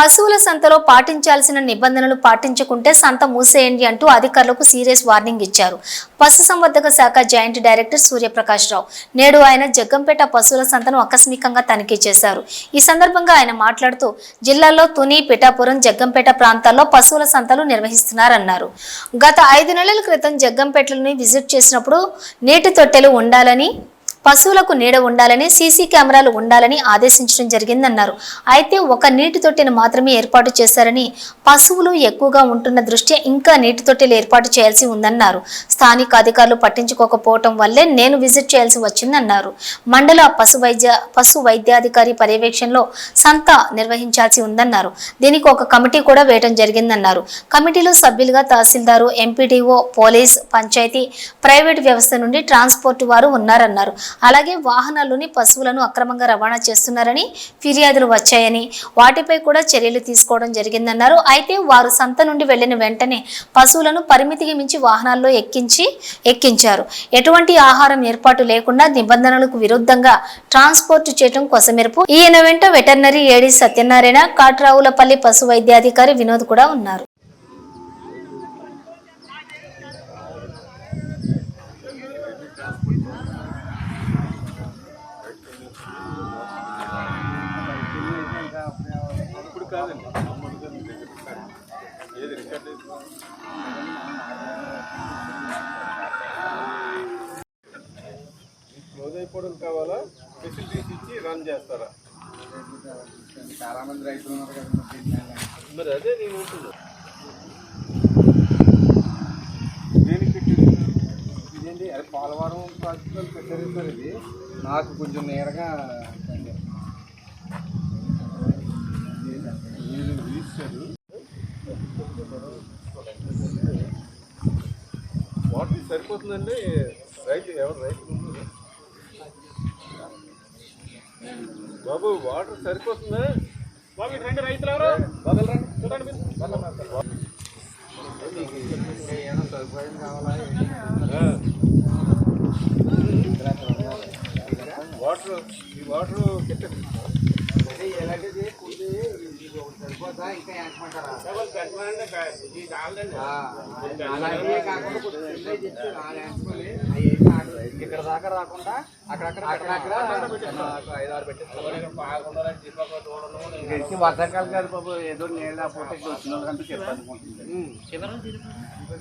పశువుల సంతలో పాటించాల్సిన నిబంధనలు పాటించకుంటే సంత మూసేయండి అంటూ అధికారులకు సీరియస్ వార్నింగ్ ఇచ్చారు. పశుసంవర్ధక శాఖ జాయింట్ డైరెక్టర్ సూర్యప్రకాష్ రావు. నేడు ఆయన జగ్గంపేట పశువుల సంతను ఆకస్మికంగా తనిఖీ చేశారు. ఈ సందర్భంగా ఆయన మాట్లాడుతూ జిల్లాలో తుని పిఠాపురం జగ్గంపేట ప్రాంతాల్లో పశువుల సంతలు నిర్వహిస్తున్నారన్నారు. గత ఐదు నెలల క్రితం జగ్గంపేటలను విజిట్ చేసినప్పుడు నీటి తొట్టెలు ఉండాలని పశువులకు నీడ ఉండాలని సీసీ కెమెరాలు ఉండాలని ఆదేశించడం జరిగిందన్నారు. అయితే ఒక నీటి తొట్టిని మాత్రమే ఏర్పాటు చేశారని పశువులు ఎక్కువగా ఉంటున్న దృష్ట్యా ఇంకా నీటి తొట్టెలు ఏర్పాటు చేయాల్సి ఉందన్నారు. స్థానిక అధికారులు పట్టించుకోకపోవటం వల్లే నేను విజిట్ చేయాల్సి వచ్చిందన్నారు. మండల పశు వైద్య పశు వైద్యాధికారి పర్యవేక్షణలో సంత నిర్వహించాల్సి ఉందన్నారు. దీనికి ఒక కమిటీ కూడా వేయటం జరిగిందన్నారు. కమిటీలో సభ్యులుగా tahsildar MPDO police panchayat private వ్యవస్థ నుండి ట్రాన్స్పోర్ట్ వారు ఉన్నారన్నారు. అలాగే వాహనాల్లోని పశువులను అక్రమంగా రవాణా చేస్తున్నారని ఫిర్యాదులు వచ్చాయని. వాటిపై కూడా చర్యలు తీసుకోవడం జరిగిందన్నారు. అయితే వారు సంత నుండి వెళ్ళిన వెంటనే పశువులను పరిమితికి మించి వాహనాల్లో ఎక్కించి ఎక్కించారు. ఎటువంటి ఆహారం ఏర్పాటు లేకుండా నిబంధనలకు విరుద్ధంగా ట్రాన్స్పోర్ట్ చేయడం కొసమెరుపు. ఈయన వెంట వెటర్నరీ ఏడి సత్యనారాయణ కాట్రావులపల్లి పశు వైద్యాధికారి వినోద్ కూడా ఉన్నారు. ఇప్పుడు కాదండి ఏది రికార్డ్ క్లోజ్ అయిపోవడం కావాలా ఫెసిలిటీస్ ఇచ్చి రన్ చేస్తారా చాలా మంది రైతులు ఉన్నారు కదా మరి అదే నేను ఉంటుంది దేనికి పెట్టింది ఇదేంటి అది పోలవరం ప్రాజెక్టులో పెట్టారు సార్ ఇది. నాకు కొంచెం నేరగా మీరు రిజిస్టర్ వాటర్ సరిపోతుందండి. రైతు ఎవరు రైతు? బాబు వాటర్ సరిపోతుందా? బాబు రండి రైతులు ఎవరు? చూడండి మీరు. ఏమైనా సదుపాయం కావాలా? వాటర్ ఈ వాటర్ పెట్టండి ఎలాంటిది సరిపోతా ఇంకా అలాగే కాకుండా కొంచెం ఇక్కడ దాకా రాకుండా అక్కడక్కడ అక్కడక్కడ ఐదు ఆరు పెట్టేస్తాను వర్షాకాలం కాదు బాబు ఏదో నీళ్ళ పూట వచ్చిన వాళ్ళకంటే చెప్పాలనుకుంటుంది